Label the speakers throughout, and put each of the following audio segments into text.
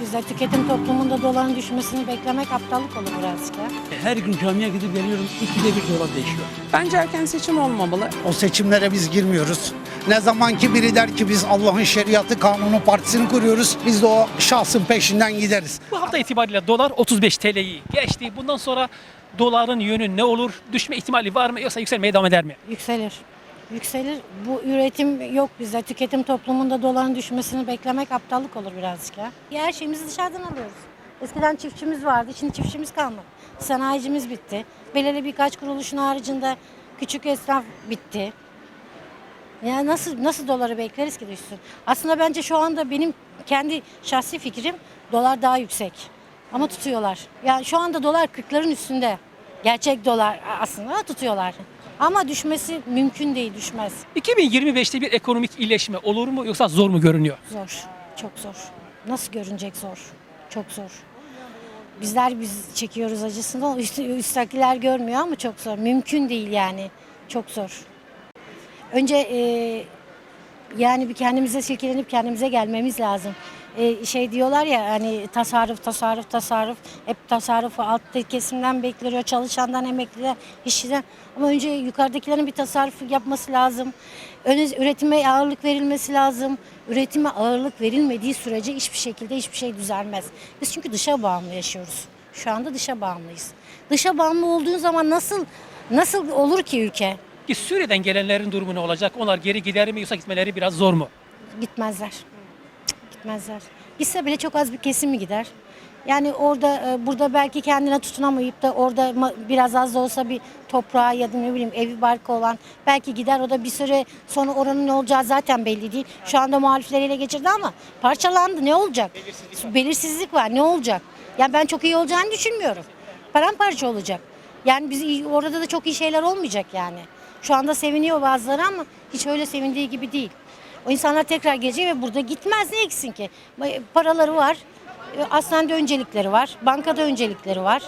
Speaker 1: bizde. Tüketim toplumunda doların düşmesini beklemek aptallık olur birazcık ya.
Speaker 2: Her gün camiye gidip geliyorum. ikide bir dolar değişiyor.
Speaker 3: Bence erken seçim olmamalı.
Speaker 4: O seçimlere biz girmiyoruz. Ne zaman ki biri der ki biz Allah'ın şeriatı kanunu partisini kuruyoruz. Biz de o şahsın peşinden gideriz.
Speaker 5: Bu hafta itibariyle dolar 35 TL'yi geçti. Bundan sonra doların yönü ne olur? Düşme ihtimali var mı yoksa yükselmeye devam eder mi?
Speaker 1: Yükselir. Yükselir. Bu üretim yok bizde. Tüketim toplumunda doların düşmesini beklemek aptallık olur birazcık ya. Her şeyimizi dışarıdan alıyoruz. Eskiden çiftçimiz vardı, şimdi çiftçimiz kalmadı. Sanayicimiz bitti. Belirli birkaç kuruluşun haricinde küçük esnaf bitti. Ya nasıl nasıl doları bekleriz ki düşsün? Aslında bence şu anda benim kendi şahsi fikrim dolar daha yüksek. Ama tutuyorlar. Yani şu anda dolar 40'ların üstünde. Gerçek dolar aslında tutuyorlar. Ama düşmesi mümkün değil, düşmez.
Speaker 5: 2025'te bir ekonomik iyileşme olur mu yoksa zor mu görünüyor?
Speaker 1: Zor, çok zor. Nasıl görünecek zor, çok zor. Bizler biz çekiyoruz acısını, üst, üsttekiler görmüyor ama çok zor. Mümkün değil yani, çok zor. Önce e, yani bir kendimize silkelenip kendimize gelmemiz lazım. E, şey diyorlar ya hani tasarruf, tasarruf, tasarruf. Hep tasarrufu alt kesimden bekliyor, çalışandan, emekliden, işçiden. Ama önce yukarıdakilerin bir tasarruf yapması lazım. Öne, üretime ağırlık verilmesi lazım. Üretime ağırlık verilmediği sürece hiçbir şekilde hiçbir şey düzelmez. Biz çünkü dışa bağımlı yaşıyoruz. Şu anda dışa bağımlıyız. Dışa bağımlı olduğun zaman nasıl nasıl olur ki ülke?
Speaker 5: Ki Suriye'den gelenlerin durumu ne olacak? Onlar geri gider mi yoksa gitmeleri biraz zor mu?
Speaker 1: Gitmezler. Gitmezler. Gitse bile çok az bir kesim mi gider? Yani orada e, burada belki kendine tutunamayıp da orada biraz az da olsa bir toprağa ya da ne bileyim evi barkı olan belki gider o da bir süre sonra oranın ne olacağı zaten belli değil. Şu anda muhalifler ele geçirdi ama parçalandı ne olacak? Belirsizlik var ne olacak? Yani ben çok iyi olacağını düşünmüyorum. Paramparça olacak. Yani biz orada da çok iyi şeyler olmayacak yani. Şu anda seviniyor bazıları ama hiç öyle sevindiği gibi değil. O insanlar tekrar gelecek ve burada gitmez ne eksin ki? Paraları var, e, hastanede öncelikleri var, bankada öncelikleri var.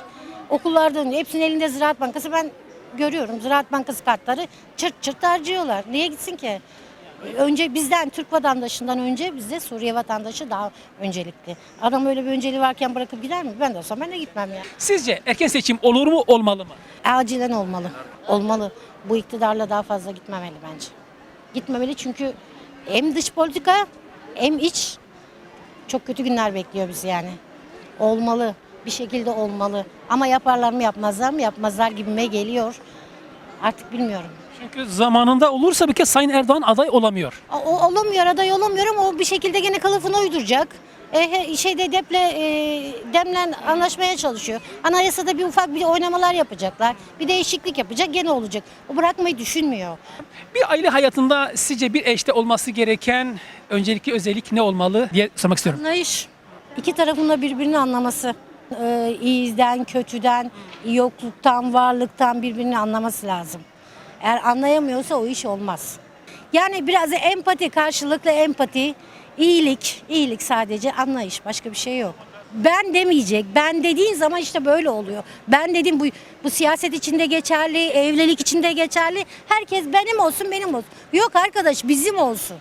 Speaker 1: Okullarda hepsinin elinde Ziraat Bankası ben görüyorum. Ziraat Bankası kartları çırt çırt harcıyorlar. Niye gitsin ki? E, Önce bizden, Türk vatandaşından önce bizde Suriye vatandaşı daha öncelikli. Adam öyle bir önceliği varken bırakıp gider mi? Ben de olsam ben de gitmem ya.
Speaker 5: Sizce erken seçim olur mu olmalı mı?
Speaker 1: Acilen olmalı. Olmalı. Bu iktidarla daha fazla gitmemeli bence. Gitmemeli çünkü hem dış politika hem iç çok kötü günler bekliyor bizi yani. Olmalı. Bir şekilde olmalı. Ama yaparlar mı yapmazlar mı yapmazlar gibime geliyor. Artık bilmiyorum.
Speaker 5: Çünkü zamanında olursa bir kez Sayın Erdoğan aday olamıyor.
Speaker 1: O, o olamıyor aday olamıyor ama o bir şekilde gene kılıfını uyduracak. E, şeyde deple e, demlen anlaşmaya çalışıyor. Anayasada bir ufak bir oynamalar yapacaklar. Bir değişiklik yapacak gene olacak. O bırakmayı düşünmüyor.
Speaker 5: Bir aile hayatında sizce bir eşte olması gereken öncelikli özellik ne olmalı diye sormak istiyorum.
Speaker 1: Anlayış. İki tarafın da birbirini anlaması. Ee, iyiden, kötüden, yokluktan, varlıktan birbirini anlaması lazım. Eğer anlayamıyorsa o iş olmaz. Yani biraz empati, karşılıklı empati, iyilik, iyilik sadece anlayış, başka bir şey yok. Ben demeyecek. Ben dediğin zaman işte böyle oluyor. Ben dedim bu bu siyaset içinde geçerli, evlilik içinde geçerli. Herkes benim olsun, benim olsun. Yok arkadaş bizim olsun.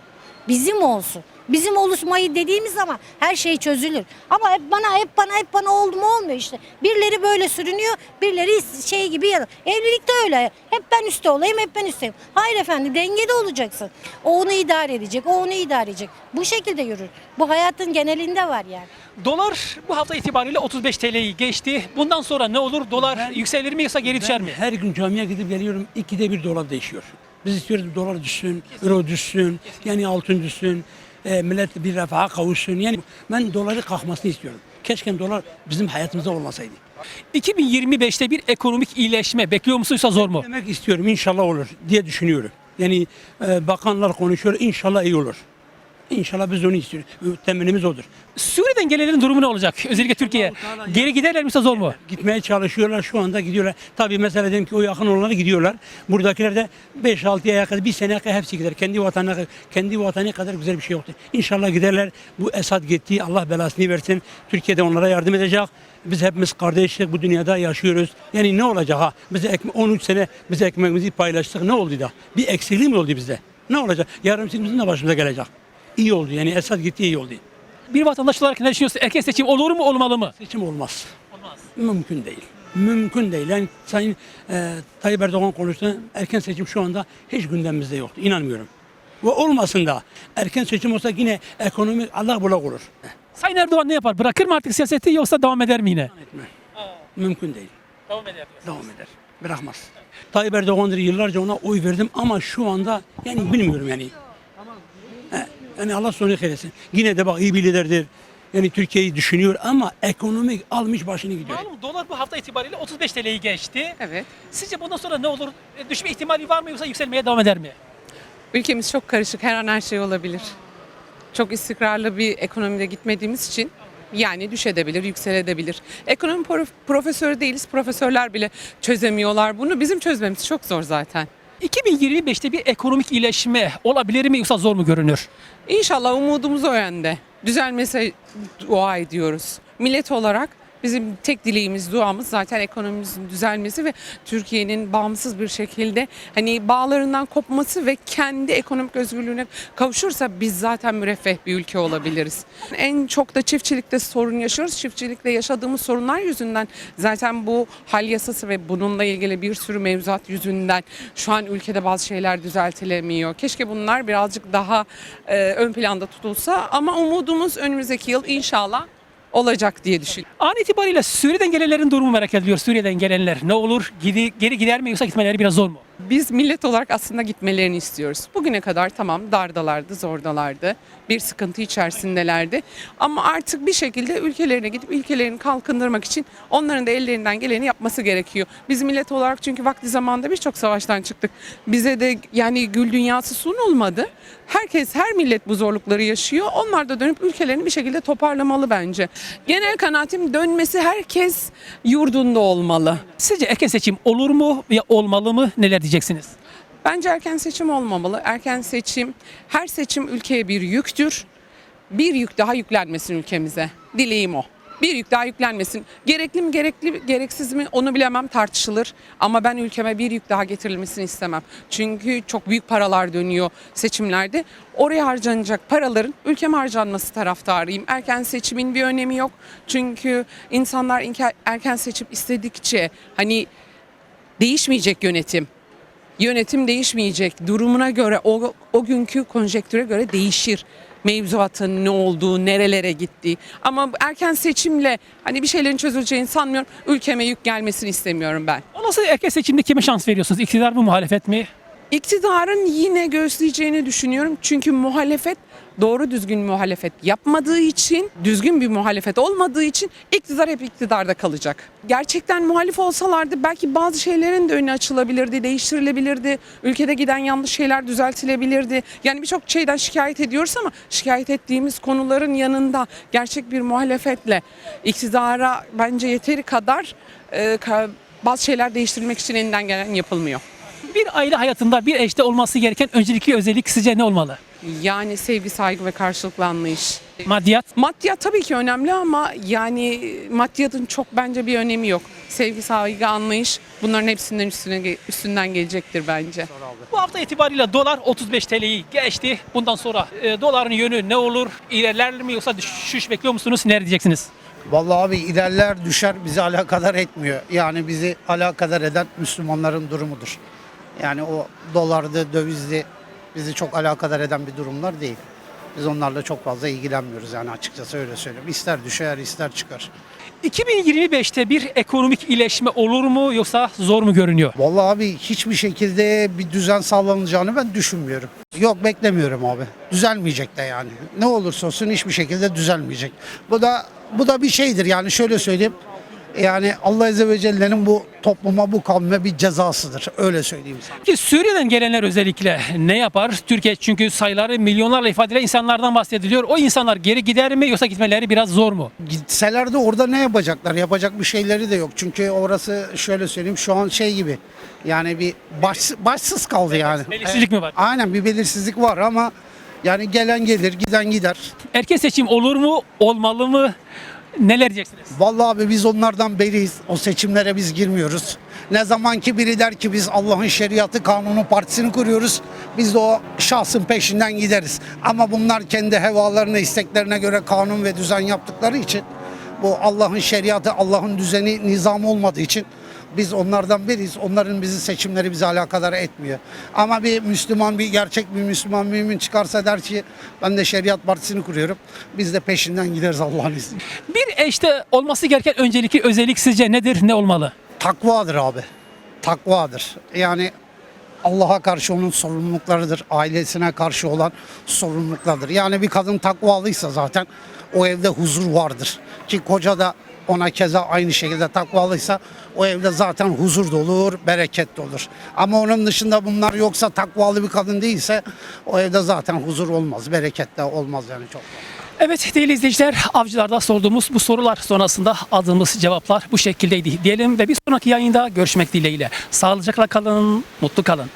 Speaker 1: Bizim olsun. Bizim oluşmayı dediğimiz zaman her şey çözülür. Ama hep bana hep bana hep bana oldu mu olmuyor işte. Birileri böyle sürünüyor, birileri şey gibi yanıyor. Evlilik de öyle. Hep ben üstte olayım, hep ben üstteyim. Hayır efendim dengede olacaksın. O onu idare edecek, o onu idare edecek. Bu şekilde yürür. Bu hayatın genelinde var yani.
Speaker 5: Dolar bu hafta itibariyle 35 TL'yi geçti. Bundan sonra ne olur? Dolar yükselir mi yoksa geri düşer
Speaker 2: Ben
Speaker 5: mi?
Speaker 2: her gün camiye gidip geliyorum. ikide bir dolar değişiyor. Biz istiyoruz dolar düşsün, euro düşsün, yani altın düşsün, e, millet bir refaha kavuşsun. Yani ben doları kalkmasını istiyorum. Keşke dolar bizim hayatımızda olmasaydı.
Speaker 5: 2025'te bir ekonomik iyileşme bekliyor musun yoksa zor mu?
Speaker 2: Demek istiyorum inşallah olur diye düşünüyorum. Yani e, bakanlar konuşuyor inşallah iyi olur. İnşallah biz onu istiyoruz. Temennimiz odur.
Speaker 5: Suriye'den gelenlerin durumu ne olacak? Özellikle Türkiye'ye. Geri giderler mi zor mu?
Speaker 2: Gitmeye çalışıyorlar şu anda gidiyorlar. Tabii mesela diyelim ki o yakın olanlar gidiyorlar. Buradakiler de 5-6 aya kadar bir seneye kadar hepsi gider. Kendi vatanına kendi vatanı kadar güzel bir şey yoktur. İnşallah giderler. Bu Esad gitti. Allah belasını versin. Türkiye'de onlara yardım edecek. Biz hepimiz kardeşlik bu dünyada yaşıyoruz. Yani ne olacak ha? Biz ekme- 13 sene biz ekmeğimizi paylaştık. Ne oldu da? Bir eksikliği mi oldu bizde? Ne olacak? Yarın bizim de başımıza gelecek. İyi oldu yani Esad gitti iyi oldu.
Speaker 5: Bir vatandaş olarak ne düşünüyorsun? Erken seçim olur mu olmalı mı?
Speaker 2: Seçim olmaz.
Speaker 5: Olmaz.
Speaker 2: Mümkün değil. Mümkün değil. Yani Sayın e, Tayyip Erdoğan konuştu. Erken seçim şu anda hiç gündemimizde yoktu. İnanmıyorum. Ve olmasın da erken seçim olsa yine ekonomi Allah bulak olur.
Speaker 5: Sayın Erdoğan ne yapar? Bırakır mı artık siyaseti yoksa devam eder mi yine?
Speaker 2: Etme. Mümkün değil.
Speaker 5: Devam eder.
Speaker 2: Devam eder. Bırakmaz. Tayyip Erdoğan'dır yıllarca ona oy verdim ama şu anda yani bilmiyorum yani. Yani Allah sonu hayretsin. Yine de bak iyi bir liderdir. Yani Türkiye'yi düşünüyor ama ekonomik almış başını gidiyor.
Speaker 5: Malum dolar bu hafta itibariyle 35 TL'yi geçti.
Speaker 3: Evet.
Speaker 5: Sizce bundan sonra ne olur? E, Düşme ihtimali var mı yoksa yükselmeye devam eder mi?
Speaker 3: Ülkemiz çok karışık. Her an her şey olabilir. Çok istikrarlı bir ekonomide gitmediğimiz için yani düşebilir, yükselebilir. Ekonomi prof- profesörü değiliz. Profesörler bile çözemiyorlar bunu. Bizim çözmemiz çok zor zaten.
Speaker 5: 2025'te bir ekonomik iyileşme olabilir mi yoksa zor mu görünür?
Speaker 3: İnşallah umudumuz o yönde. Düzelmese dua ediyoruz. Millet olarak bizim tek dileğimiz, duamız zaten ekonomimizin düzelmesi ve Türkiye'nin bağımsız bir şekilde hani bağlarından kopması ve kendi ekonomik özgürlüğüne kavuşursa biz zaten müreffeh bir ülke olabiliriz. En çok da çiftçilikte sorun yaşıyoruz. Çiftçilikte yaşadığımız sorunlar yüzünden zaten bu hal yasası ve bununla ilgili bir sürü mevzuat yüzünden şu an ülkede bazı şeyler düzeltilemiyor. Keşke bunlar birazcık daha e, ön planda tutulsa ama umudumuz önümüzdeki yıl inşallah olacak diye düşünüyorum.
Speaker 5: An itibariyle Suriye'den gelenlerin durumu merak ediliyor. Suriye'den gelenler ne olur? Gidi, geri gider mi yoksa gitmeleri biraz zor mu?
Speaker 3: Biz millet olarak aslında gitmelerini istiyoruz. Bugüne kadar tamam dardalardı, zordalardı. Bir sıkıntı içerisindelerdi. Ama artık bir şekilde ülkelerine gidip ülkelerini kalkındırmak için onların da ellerinden geleni yapması gerekiyor. Biz millet olarak çünkü vakti zamanında birçok savaştan çıktık. Bize de yani gül dünyası sunulmadı. Herkes, her millet bu zorlukları yaşıyor. Onlar da dönüp ülkelerini bir şekilde toparlamalı bence. Genel kanaatim dönmesi herkes yurdunda olmalı.
Speaker 5: Sizce erken seçim olur mu veya olmalı mı? Neler?
Speaker 3: Bence erken seçim olmamalı. Erken seçim, her seçim ülkeye bir yüktür. Bir yük daha yüklenmesin ülkemize. Dileğim o. Bir yük daha yüklenmesin. Gerekli mi, gerekli, gereksiz mi onu bilemem tartışılır. Ama ben ülkeme bir yük daha getirilmesini istemem. Çünkü çok büyük paralar dönüyor seçimlerde. Oraya harcanacak paraların ülkeme harcanması taraftarıyım. Erken seçimin bir önemi yok. Çünkü insanlar erken seçim istedikçe hani değişmeyecek yönetim yönetim değişmeyecek. Durumuna göre o, o günkü konjektüre göre değişir. Mevzuatın ne olduğu, nerelere gittiği. Ama erken seçimle hani bir şeylerin çözüleceğini sanmıyorum. Ülkeme yük gelmesini istemiyorum ben.
Speaker 5: Olası erken seçimde kime şans veriyorsunuz? İktidar mı muhalefet mi?
Speaker 3: İktidarın yine göğüsleyeceğini düşünüyorum. Çünkü muhalefet doğru düzgün muhalefet yapmadığı için, düzgün bir muhalefet olmadığı için iktidar hep iktidarda kalacak. Gerçekten muhalif olsalardı belki bazı şeylerin de önü açılabilirdi, değiştirilebilirdi. Ülkede giden yanlış şeyler düzeltilebilirdi. Yani birçok şeyden şikayet ediyoruz ama şikayet ettiğimiz konuların yanında gerçek bir muhalefetle iktidara bence yeteri kadar e, bazı şeyler değiştirilmek için elinden gelen yapılmıyor.
Speaker 5: Bir aile hayatında bir eşte olması gereken öncelikli özellik sizce ne olmalı?
Speaker 3: Yani sevgi, saygı ve karşılıklı anlayış.
Speaker 5: Maddiyat.
Speaker 3: Maddiyat tabii ki önemli ama yani maddiyatın çok bence bir önemi yok. Sevgi, saygı, anlayış bunların hepsinden üstüne üstünden gelecektir bence.
Speaker 5: Bu hafta itibariyle dolar 35 TL'yi geçti. Bundan sonra e, doların yönü ne olur? İlerler mi yoksa düşüş bekliyor musunuz? Ne diyeceksiniz?
Speaker 4: Vallahi abi ilerler düşer bizi alakadar etmiyor. Yani bizi alakadar eden Müslümanların durumudur. Yani o dolardı, dövizdi bizi çok alakadar eden bir durumlar değil. Biz onlarla çok fazla ilgilenmiyoruz yani açıkçası öyle söyleyeyim. İster düşer ister çıkar.
Speaker 5: 2025'te bir ekonomik iyileşme olur mu yoksa zor mu görünüyor?
Speaker 4: Vallahi abi hiçbir şekilde bir düzen sağlanacağını ben düşünmüyorum. Yok beklemiyorum abi. Düzelmeyecek de yani. Ne olursa olsun hiçbir şekilde düzelmeyecek. Bu da bu da bir şeydir yani şöyle söyleyeyim. Yani Allah Azze ve Celle'nin bu topluma bu kavme bir cezasıdır. Öyle söyleyeyim sana.
Speaker 5: Peki Suriye'den gelenler özellikle ne yapar? Türkiye çünkü sayıları milyonlarla ifade edilen insanlardan bahsediliyor. O insanlar geri gider mi yoksa gitmeleri biraz zor mu?
Speaker 4: Gitseler de orada ne yapacaklar? Yapacak bir şeyleri de yok. Çünkü orası şöyle söyleyeyim şu an şey gibi. Yani bir baş, başsız kaldı yani.
Speaker 5: Belirsizlik mi var?
Speaker 4: Aynen bir belirsizlik var ama yani gelen gelir, giden gider.
Speaker 5: Erken seçim olur mu? Olmalı mı? Neler diyeceksiniz?
Speaker 4: Vallahi abi biz onlardan beriyiz. O seçimlere biz girmiyoruz. Ne zaman ki biri der ki biz Allah'ın şeriatı kanunu partisini kuruyoruz. Biz de o şahsın peşinden gideriz. Ama bunlar kendi hevalarına, isteklerine göre kanun ve düzen yaptıkları için bu Allah'ın şeriatı, Allah'ın düzeni, nizamı olmadığı için biz onlardan biriyiz. Onların bizi seçimleri bizi alakadar etmiyor. Ama bir Müslüman, bir gerçek bir Müslüman mümin çıkarsa der ki ben de şeriat partisini kuruyorum. Biz de peşinden gideriz Allah'ın izniyle.
Speaker 5: Bir eşte olması gereken öncelikli özellik sizce nedir? Ne olmalı?
Speaker 4: Takvadır abi. Takvadır. Yani Allah'a karşı onun sorumluluklarıdır. Ailesine karşı olan sorumluluklardır. Yani bir kadın takvalıysa zaten o evde huzur vardır. Ki koca da ona keza aynı şekilde takvalıysa o evde zaten huzur da olur, bereket de olur. Ama onun dışında bunlar yoksa takvalı bir kadın değilse o evde zaten huzur olmaz, bereket de olmaz yani çok.
Speaker 5: Evet değerli izleyiciler avcılarda sorduğumuz bu sorular sonrasında aldığımız cevaplar bu şekildeydi diyelim ve bir sonraki yayında görüşmek dileğiyle. Sağlıcakla kalın, mutlu kalın.